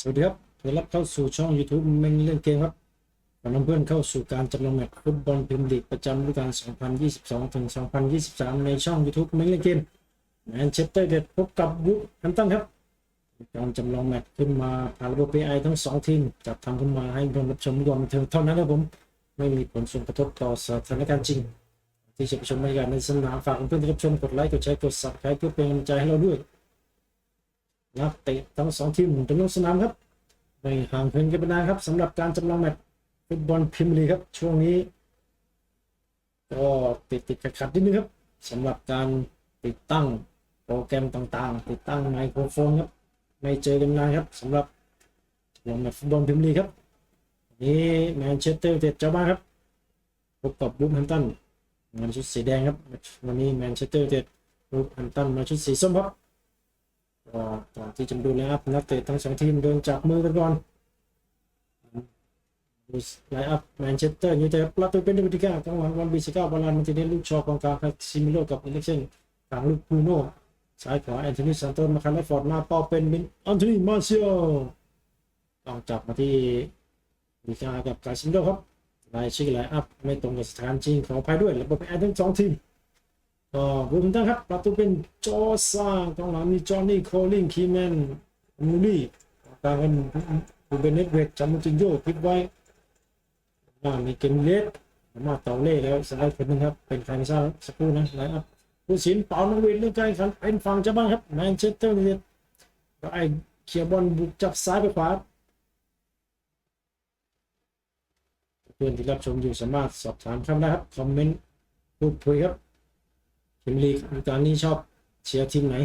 สวัสดีครับต้อนรับเข้าสู่ช่อง YouTube เมงเล่นเกมครับขอนำเพื่อนเข้าสู่การจำลองแมตช์ฟุตบอลพรีเมียร์ลีกประจำฤดูกาล 2022 ถึง 2023 ในช่อง YouTube เมงเล่นเกมแมนเชสเตอร์เด็ดพบกับวูฟแฮมตันครับ การจำลองแมตช์ขึ้นมาผ่านระบบ AI ทั้ง 2 ทีม จัดทำขึ้นมาให้ผู้รับชมรวมถึงเท่านั้นนะผม ไม่มีผลส่งกระทบต่อสถานการณ์จริง ที่จะไปชมบรรยากาศในสนามฝากเพื่อนๆที่รับชมกดไลค์กดแชร์กด subscribe เพื่อเป็นกำลังใจให้เราด้วย นักเตะทั้งสองทีมจะลงสนามครับไม่ห่างเหินกันไปนานครับสำหรับการจำลองแมตช์ฟุตบอลพรีเมียร์ลีกครับ ช่วงนี้ ก็ติดติดขัดขัดๆนิดนึงครับสำหรับการติดตั้งโปรแกรมต่างๆ ติดตั้งไมโครโฟนครับไม่เจอกันนานครับสำหรับจำลองแมตช์ฟุตบอลพรีเมียร์ลีกครับนี้แมนเชสเตอร์ยูไนเต็ดเจ้าบ้านครับพบกับบูฟแฮมตันมาชุดสีแดงครับวันนี้แมนเชสเตอร์ยูไนเต็ดบูฟแฮมตันมาชุดสีส้มครับ ก็ก่อนที่จะดูแล้วครับนักเตะทั้งสองทีมเดินจับมือกันก่อนดูไลน์อัพแมนเชสเตอร์ยูไนเต็ดประตูเป็นดูดิก้ากองหลังวันบิสก้าบอลลันมาติเนสลูกชอกองกลางครับซิมิโลกับเอลิกเซนกลางลูกบูโน่ซ้ายขวาแอนโทนีซานโตสมาคาร์ลฟอร์ดหน้าเป้าเป็นมินอันโทนีมาเซียต้องจับมาที่บิก้ากับกาซิมิโลครับรายชื่อไลน์อัพไม่ตรงกับสถานจริงขออภัยด้วยระบบไอทั้งสองทีม ก็บูมตันครับประตูเป็นจอซ่ากองหลังมีจอห์นนี่โคลิงคีแมนมูลี่กลางเป็นบูเบนเนตเวกจามุจินโยคิดไว้ว่ามีเกมเลสมาเต่าเล่แล้วสไลด์คนหนึงครับ เป็นใครไม่ทราบสักครู่นะไลน์อัพผู้สินเป่านองเวทเรื่องการแข่งขันเป็นฝั่งเจ้าบ้านครับแมนเชสเตอร์ยูไนเต็ดก็ไอเคลียร์บอลบุกจากซ้ายไปขวาเพื่อนที่รับชมอยู่สามารถสอบถามเข้ามาได้ครับ คอมเมนต์พูดคุยครับ มลีกฤดูกาลนี้ชอบเชียร์ทีมไหน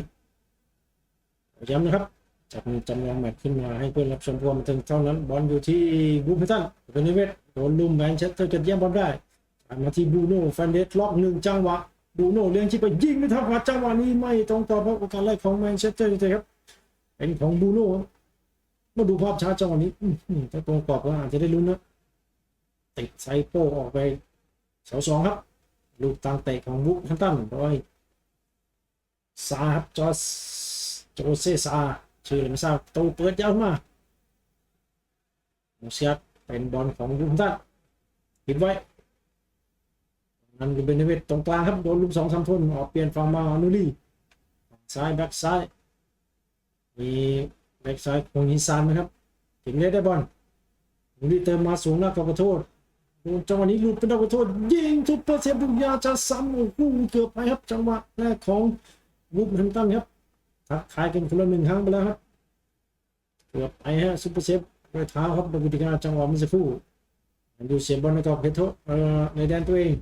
ย้ำนะครับจับจำลองแมตช์ขึ้นมาให้เพื่อนรับชมพวมาถึงเท่านั้น บอลอยู่ที่บูฟเฟตันเป็นนิเวศโดนลุมแมนเชสเตอร์จะเยี่ยมบอลได้มาที่บูโน่แฟนเดสล็อกหนึ่งจังหวะบูโน่เลี้ยงที่ไปยิงไม่ทันหัดจังหวะนี้ไม่ตรงต่อเพราะกาสแรกของแมนเชสเตอร์ยูไนเต็ดครับเป็นของบูโน่มาดูภาพช้าจังหวะนี้ถ้าตรงกรอบก็อาจจะได้ลุ้นนะติดไซโป้ออกไปเสาสองครับ ลูกตางเตะของบุกฮันตันโดยซาครับจอสโจเซซาชื่ออะไรไม่ทราบตูเปิดยาวมาโมเซียสเป็นบอลของบุกฮันตันปิดไว้นั่นคือเบนเนเวตตรงกลางครับ โดนลูกสองสามทุนออกเปลี่ยนฝั่งมาอานูลี่ซ้ายแบ็กซ้าย มีแบ็กซ้ายคงยินซานนะครับ ถึงได้ได้บอลอานูลี่เติมมาสูงนักขอโทษโดน จังหวะนี้ลุดเป็นดาวโทษยิงทุบเปอร์เซ็นต์ทุกอยาจะซ้ำโอ้โหเกือบไปครับ จังหวะแรกของวูฟแฮมตันครับทักทายกันคนละหนึ่งครั้งไปแล้วครับเกือบไปฮะซุปเปอร์เซฟด้วยเท้าครับดูวิธีการจังหวะมื่อสักครู่ดูเสียบอลในกรอบเพชรโทเอ่อในแดนตัวเอง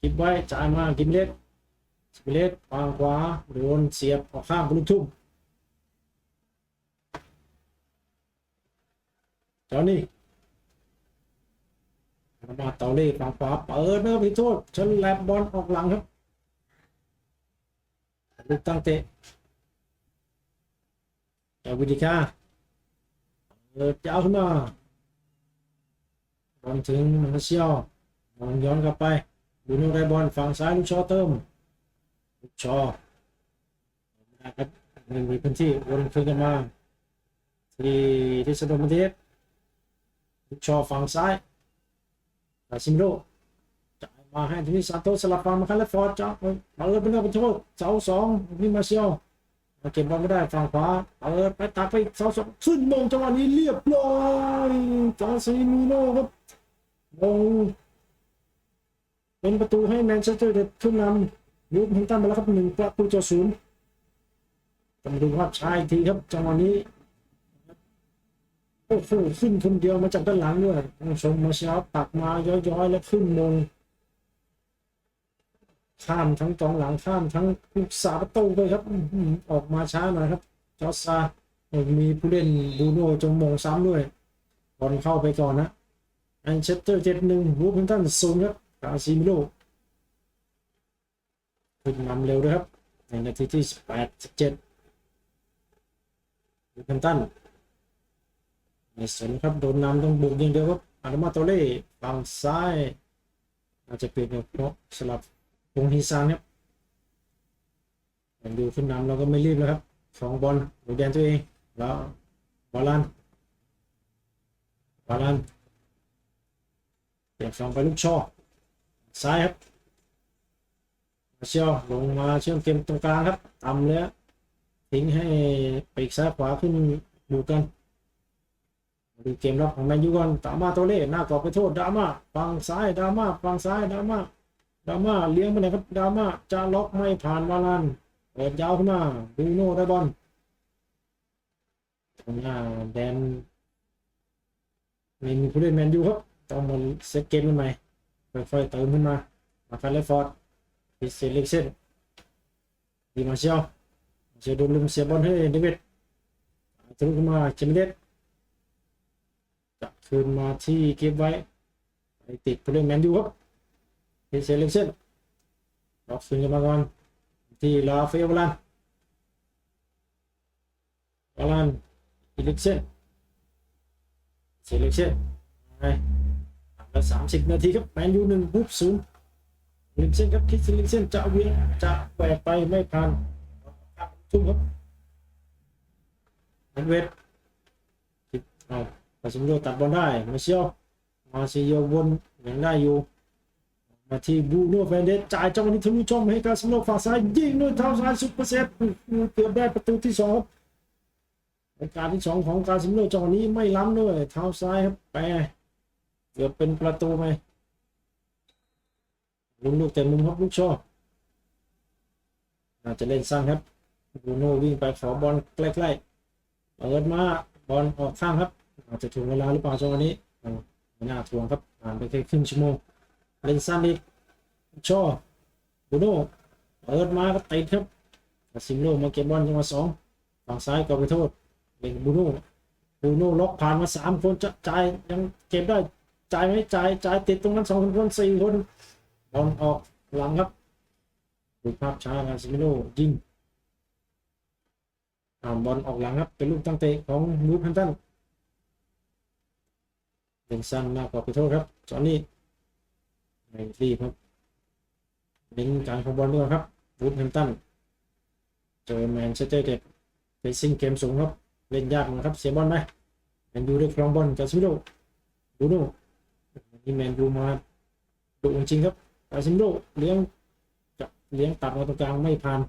กิบไว้จ่ายมากิมเลสกิมเลสวางขวาโดนเสียบออกข้างบลูกทุ่มจอห์นนี่ มาเตาเล่ฝั่งขวาเปิดนะครับพี่โทษชนแลบบอลออกหลังครับลูกตั้งเตะจากวิดิกาเปิดยาวขึ้นมาบอลถึงมาเชียวบอลย้อนกลับไปดูนูไรบอลฝั่งซ้ายลูกชอเติมลูกชอนะครับไม่มีพื้นที่วนคืนกันมาที่ที่สโดมเทสลูกชอฝั่งซ้าย ซิมโรจ่ายมาให้ทีนี้ซานโตสลับฟังมาคันและฟอร์ดจ้าเปิดเปิดเป็นเรื่องโทษเสาสองนี่มาเซียวมาเก็บบอลไม่ได้ฝั่งขวาเปิดไปตักไปเสาสองขึ้นมงจังหวะนี้เรียบร้อยจอซีมิโน่ครับมงเป็นประตูให้แมนเชสเตอร์ไนเต็ดขึ้นนำยูฟแฮมป์ตันไปแล้วครับหนึ่งประตูต่อศูนย์ต้องดูภาพชาอีกทีครับจังหวะนี้ โอ้โหขึ้นคนเดียวมาจากด้านหลังด้วยต้องชมมาเช้าตักมาย้อยๆ แล้วขึ้นมงข้ามทั้งกองหลังข้ามทั้งลูกสาประตูไปครับออกมาช้าหน่อยครับจอซามีผู้เล่นบูโน่จงมงซ้ำด้วยบอลเข้าไปก่อนนะแมนเชสเตอร์เจ็ดหนึ่งวูฟแฮมป์ตันศูนย์ครับกาซิมิโลขึ้นนำเร็วด้วยครับในนาทีที่แปดสิบเจ็ดวูฟแฮมป์ตัน ไม่สนครับโดนนำต้องบุกอย่างเดียวครับอาร์มาโตเล่ฝั่งซ้ายอาจจะเปลี่ยนเพราะสลับวงฮีซานครับยังดูขึ้นนำเราก็ไม่รีบแล้วครับสองบอลดูแดนตัวเองแล้วบอลลันวาลันเปลี่ยนฝั่งไปลูกช่อซ้ายครับมาเชียวลงมาเชื่อมเกมตรงกลางครับต่ำเลยทิ้งให้ปีกซ้ายขวาขึ้นดูกัน ดูเกมรับของแมนยูก่อนดราม่าตัวเล่หน้ากรอบไปโทษดราม่าฝั่งซ้ายดราม่าฝั่งซ้ายดราม่าดราม่าเลี้ยงไปไหนครับดราม่าจะล็อกไม่ผ่านวาลันเปิดยาวขึ้นมาบูโน่ได้บอลตรงหน้าแดนไม่มีผู้เล่นแมนยูครับต้องมาเซตเกมกันใหม่ค่อยๆเติมขึ้นมามาคันเลฟอร์ดพิเศษเล็กเส้นดีมาเชียวเชียวโดนลุมเสียบอลให้เดวิดทะลุขึ้นมาเจมเดส คืนมาที่เก็บไว้ไปติดผู้เล่นแมนยูครับพิเศษเล็กเส้นล็อกคืนกันมาก่อนที่ลาเฟลวาลันวาลันอีลิกเส้นเซเลชั่นไปแล้วสามสิบนาทีครับแมนยูหนึ่งปุ๊บศูนย์เซเลเชั่นครับคิดเซเลเชั่นจะเวียงจะแหวกไปไม่ผ่านทุ่มครับเอ็นเวดคิดเอาาซิมโดตัดบอลได้มาเชียวมาเชียววนยังได้อยู่มาที่บูโน่แฟนเดสจ่ายจังหวะนี้ทะลุช่องให้กาซิโนฝั่งซ้ายยิงด้วยเท้าซ้ายซุปเปอร์เซฟเกือบได้ประตูที่สองในการที่สองของการซิมโนจังหวะนี้ไม่ล้ำด้วยเท้าซ้ายครับแปรเกือบเป็นประตูไหมลุงลูกแต่มุมครับลูกชอบน่าจะเล่นสั้นครับบูโน่วิ่งไปขอบอลใกล้ๆเปิดมาบอลออกข้างครับ อาจจะถึงเวลาหรือเปล่าจังหวะนี้อ่าไม่น่าทวงครับผ่านไปแค่ครึ่งชั่วโมงเล่นสั้นอีชอบูโน่เปิดมาก็ติดครับซิมโนมาเก็บบอลจังหวะสองฝั่งซ้ายก็ไปโทษเป็นบูโน่บูโน่ล็อกผ่านมาสามคนจะจ่ายยังเก็บได้จ่ายไหมจ่ายจ่ายติดตรงนั้นสองคนสี่คนบอลออกหลังครับดูภาพช้านะซิมิโนยิงอ่าบอลออกหลังครับเป็นลูกตั้งเตะของลูคันตัน เป็นสั้นมากกว่าไปโทษครับจอห์นนี่ไม่รีครับเน้นการของบอลด้วยครับวูดแฮมตันเจอแมนเชสเตอร์เด็ดไปซิงเกมสูงครับ เล่นยากนะครับ เสียบอลไหมแมนยูได้ครองบอลจากซิมโดบูโน่นี่แมนยูมาดุจริงครับจากซิมโดเลี้ยงจะเลี้ยงตัดมาตรงกลางไม่ผ่าน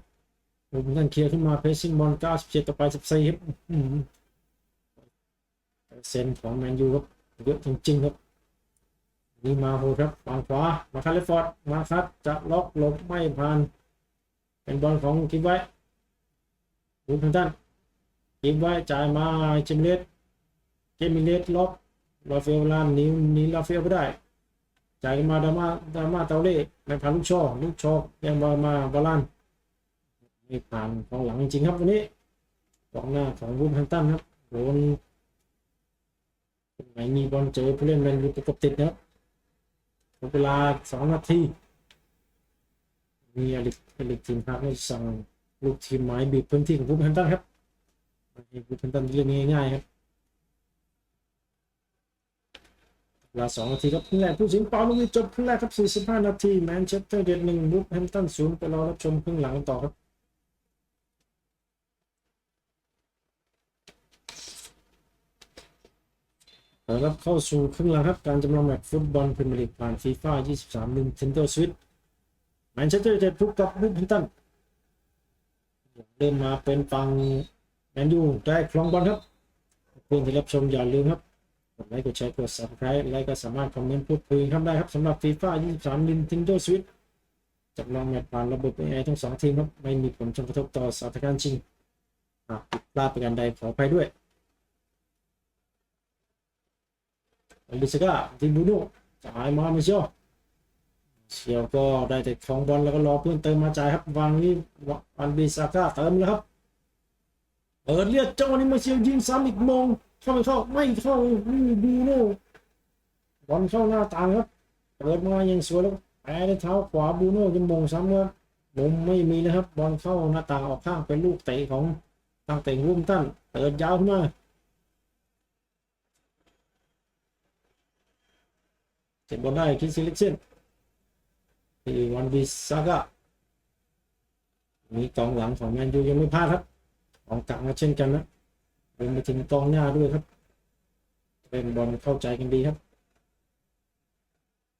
ผมนั่นเคลียร์ขึ้นมาเพสซิ่งบอล97ต่อไป14ครับอื้อหือเซนของแมนยูครับ เยอะจริงๆครับนี่มาโหครับฝั่งขวามาคาเลฟอร์ดมาครับจะล็อกหลบไม่ผ่าน เป็นบอลของกิฟไว้วูดแฮมตันยิงไว้จ่ายมาเจมิเลสเจมิเลสล็อกลาเฟลลานนิ้วนิ้วลาเฟลไม่ได้จ่ายมาดามาดามาเตาเล่ไม่ผ่านลูกช่อลูกช่อยังบอลมาบอลลันไม่ผ่านกองหลังจริงครับวันนี้กองหน้าของวูดแฮมตันครับโดน ไหนมีบอลเจอผู้เล่นแมนยูประกบติดนะครับหมดเวลาสองนาที มีอลิกอลิกทีมพาร์ไม่สั่งลูกทีมไม้บีบพื้นที่ของวูดแฮมตันครับวูดแฮมตันเล่นง่ายๆครับเวลาสองนาทีครับครึ่งแรกผู้สินเปาลูกนี้จบครึ่งแรกครับ 45 นาทีแมนเชสเตอร์เดดหนึ่งวูดแฮมตันศูนย์ไปรอรับชมครึ่งหลังต่อครับเอาละค รับเข้าสู่ครึ่งหลังครับ การจำลองแมตช์ฟุตบอลพรีเมียร์ลีกผ่านฟีฟ่า23 Nintendo Switch แมนเชสเตอร์ยูไนเต็ดพบกับวูดแฮมตันเริ่มมาเป็นฝั่งแมนยูได้ครองบอลครับเพื่อนที่รับชมอย่าลืมครับกดไลค์กดแชร์กด subscribe และก็สามารถคอมเมนต์พูดคุยกันได้ครับสำหรับ FIFA 23 Nintendo Switch จำลองแมตช์ผ่านระบบ AI ทั้งสองทีมครับไม่มีผลกระทบต่อสถานการณ์จริงหากผิดพลาดประการใดขออภัยด้วย ลิซก้าทีมบูโน่จ่ายมาไม่เชียวเชียวก็ได้แต่ครองบอลแล้วก็รอเพื่อนเติมมาจ่ายครับวางนี้วันบีซาก้าเติมแล้วครับเปิดเลียดจังหวะนี้มาเชียวยิงซ้ำอีกมงเข้าไม่เข้าไม่เข้านี่บูโน่บอลเข้าหน้าต่างครับเปิดมายังสวยแล้วแปรด้วยเท้าขวาบูโน่จะมงซ้ำครับมุมไม่มีนะครับบอลเข้าหน้าต่างออกข้างเป็นลูกเตะของทางเตะรุ่มตั้นเปิดยาวขึ้นมา เจ็บบอลได้คิดซิลิกเซนที่วันบีซาก้ามีกองหลังของแมนยูยังไม่พลาดครับกองกลางมาเช่นกันนะรวมไปถึงกองหน้าด้วยครับไปเล่นบอลเข้าใจกันดีครับ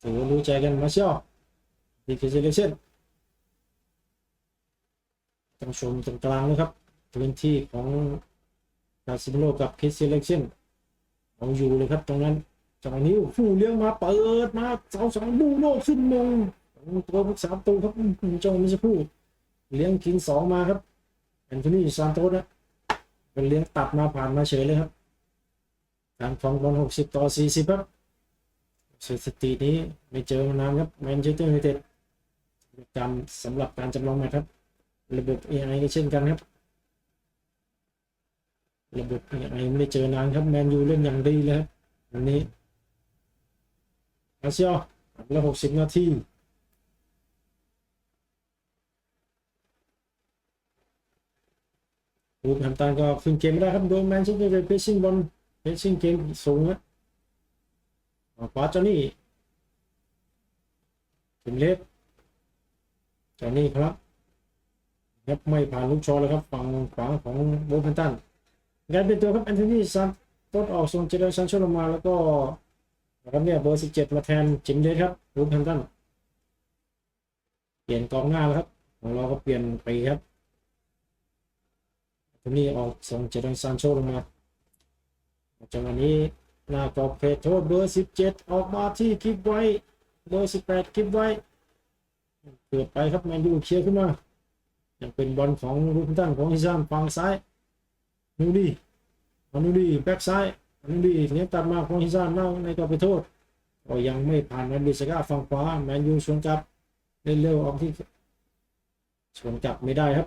ถือว่ารู้ใจกันมาเชียวดีคือเซเลเช่นต้องชมตรงกลางนะครับพื้นที่ของคาซิโลกับคิสเซเลเช่นเอาอยู่เลยครับตรงนั้น จังหวะนี้ผู้เลี้ยงมาเปิดมาเสาสองบูโน่ขึ้นมงตัวผู้สามตัวครับจังหวะนี้จะพูดเลี้ยงกินสองมาครับแอนโทนีซานโตสนะเป็นเลี้ยงตัดมาผ่านมาเฉยเลยครับ การครองบอล60ต่อ40ครับสถิตินี้ไม่เจอมานานครับแมนเชสเตอร์ยูไนเต็ดจำสำหรับการจำลองมตช์ครับ ระบบ AI ก็เช่นกันครับ ระบบ AI ไม่ได้เจอนานครับแมนยูเล่นอย่างดีเลยครับวันนี้ อาเซียแล้ว60นาทีวูฟแฮมตันก็ขึ้นเกมไม่ได้ครับ โดนแมนเชสเตอร์ไนเต็ดเพชชิ่งบอลเพชชิ่งเกมสูงนะขวาจอนี่ถึงเล็บจอนี่ครับครับไม่ผ่านลูกชอเลยครับฝั่งขวาของโบลแพนตันการเป็นตัวครับแอนโทนีซันต้นออกส่งเจเดอร์ซันโชลงมาแล้วก็ นะครับเนี่ยเบอร์สิบเจ็ดมาแทนจิมเดสครับโบลแพนตันเปลี่ยนกองหน้าแล้วครับของเราก็เปลี่ยนไปครับแอนโทนีออกส่งเจดอร์ซันโชลงมาจังหวะนี้หน้ากรอบเขตโทษเบอร์17ออกมาที่คลิปไว้เบอร์18คลิปไว้เกิดไปครับแมนยูเคลียร์ขึ้นมายังเป็นบอลของลูกตันของฮิซามฝั่งซ้ายนูดีเอานูดีแบ็กซ้าย อานูดีเลี้ยตัดมาของฮิซามเน่าในกรอบเขตโทษก็ยังไม่ผ่านแมนดิสกาฝั่งขวาแมนยูสวนกลับเล่นเร็วออกที่สวนกลับไม่ได้ครับ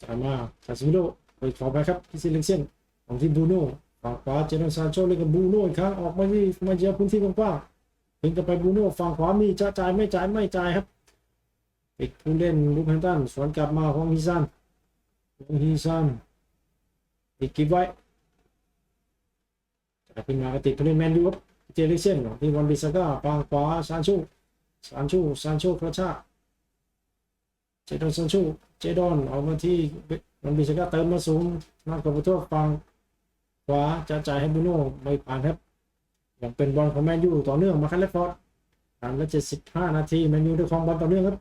จ่ามาคาซิโดไปขอไปครับที่ซิเลเซนของทีมบูโน่ฝั่งขวาเจนซานโชเล่นกับบูโน่อีกครั้งออกมาที่มาเจียพื้นที่กว้างๆถึงจะไปบูโน่ฝั่งขวามีจะจ่ายไม่จ่ายไม่จ่ายครับปิดผู้เล่นลูกแพนตันสวนกลับมาของฮิซันของฮิซัน ติดกิฟไว้จ่ายขึ้นมากระติดผู้เล่นแมนยูครับเจลิเซนทีมวันบิสก้าฝั่งขวาซานโชซานโชซานโชกระชากเจดอนซานโชเจดอนออกมาที่มันบิสก็เติมมาสูงนักกบผู้โทษฟังขวาจะจ่ายให้บูโน่ไม่ผ่านครับยังเป็นบอลของแมนยูต่อเนื่องมาคันเลฟอร์ดสามและเจ็ดสิบห้านาทีแมนยูได้ครองบอลต่อเนื่องครับ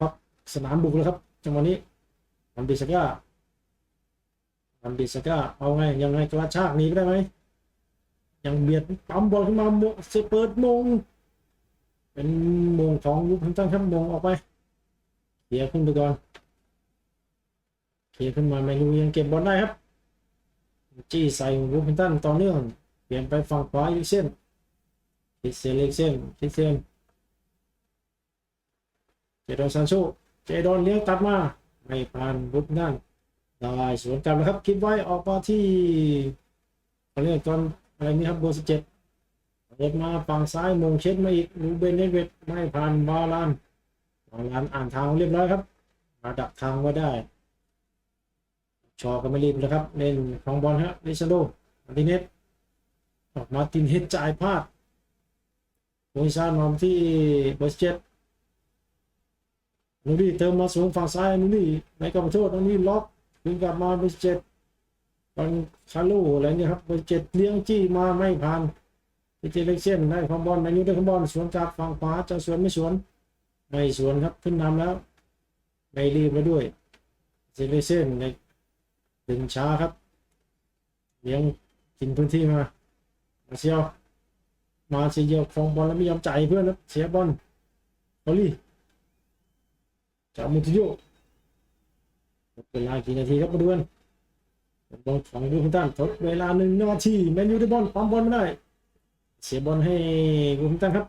ครับสนามบุกเลยครับจังหวะนี้มันบิสก้า มันบิสก้าเอาไงยังไงกระชากหนีไปได้ไหมยังเบียดปั๊มบอลขึ้นมาโมเซเปิดมง เป็นมงของยูพันตันครับมงออกไปเดี๋ยวขึ้นไปก่อนเคลียร์ขึ้นมาแมนยูยังเก็บบอลได้ครับ จี้ใส่วูฟินตันต่อเนื่องเปลี่ยนไปฝั่งขวาอีกเส้นคิดเซเล็กเส้นคิเซนเจดอนซานโชเจดอนเลี้ยงตัดมาไม่ผ่านวุฒนั่น ได้สวนกลับแล้วครับคิดไว้ออกมาที่เขาเรียกก่อนอะไรนี่ครับเบอร์สิบเจ็ดเอ็ดมาฝั่งซ้ายมงเช็ดมาอีกลูเบนเนเวตไม่ผ่านบาลานบาลานอ่านทางเรียบร้อยครับ มาดักทางไว้ได้ ชอก็ไม่รีบนะครับเล่นคองบอลฮะลิซาโดมาติเนสออกมาตินเฮดจ่ายพลาดโอิซานอมที่เบอร์สิเจ็ดนูนี่เติมมาสูงฝั่งซ้ายนูนี่ในกรอบโทษนูนี่ล็อก ถึงกลับมาเบอร์เจ็ดบอลคาลูอะไรเนี่ยครับเบอร์เจ็ดเลี้ยงจี้มาไม่ผ่านพิเจเล็กเซนได้ครองบอลแมนยูได้ครองบอลสวนกลับฝั่งขวาจะสวนไม่สวนไม่สวนครับขึ้นนำแล้วไม่รีบแล้วด้วยเจเล็กเซนในดึงช้าครับเลี้ยงกินพื้นที่มามาเซียวมาเซียวครองบอลแล้วไม่ยอมจ่ายเพื่อนนะเสียบอลโอลี่จากมุติโย เวลากี่นาทีครับมาดูกันบอลของดูคุณตันทดเวลาหนึ่งนาทีแมนยูได้บอลปั๊มบอลไม่ได้ เสียบอลให้ดูคุณตันครับ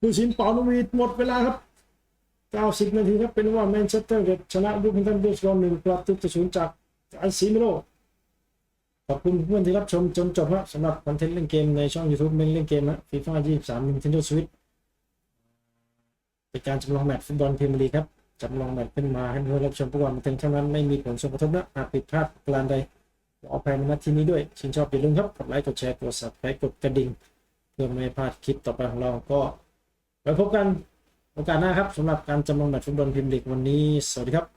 ดูสินเป่านวีหมดเวลาครับ90นาทีครับเป็นว่าแมนเชสเตอร์เดชนะบูคันตันด้วยสกอร์หนึ่งประตูต่อศูนย์จากอันซีมิโลขอบคุณเพื่อนที่รับชมจนจบครับสำหรับคอนเทนต์เล่นเกมในช่อง YouTube เมนเล่นเกมนะฟีฟ่า23 Nintendo Switch เป็นการจำลองแมตช์ฟุตบอลพรีเมียร์ลีกครับ จำลองแบบขึ้นมาให้เพื่อนรับชมประกอบบันเทิงเท่านั้นไม่มีผลส่งกระทบนะหากผิดพลาดประการใดขออภัยในนัดที่นี้ด้วยชื่นชอบอย่าลืมครับกดไลค์กดแชร์กดซับสไครต์กดกระดิ่งเพื่อไม่พลาดคลิปต่อไปของเราก็ไว้พบกันโอกาสหน้าครับสำหรับการจำลองแมตช์ฟุตบอลพิมพ์เหล็กวันนี้ สวัสดีครับ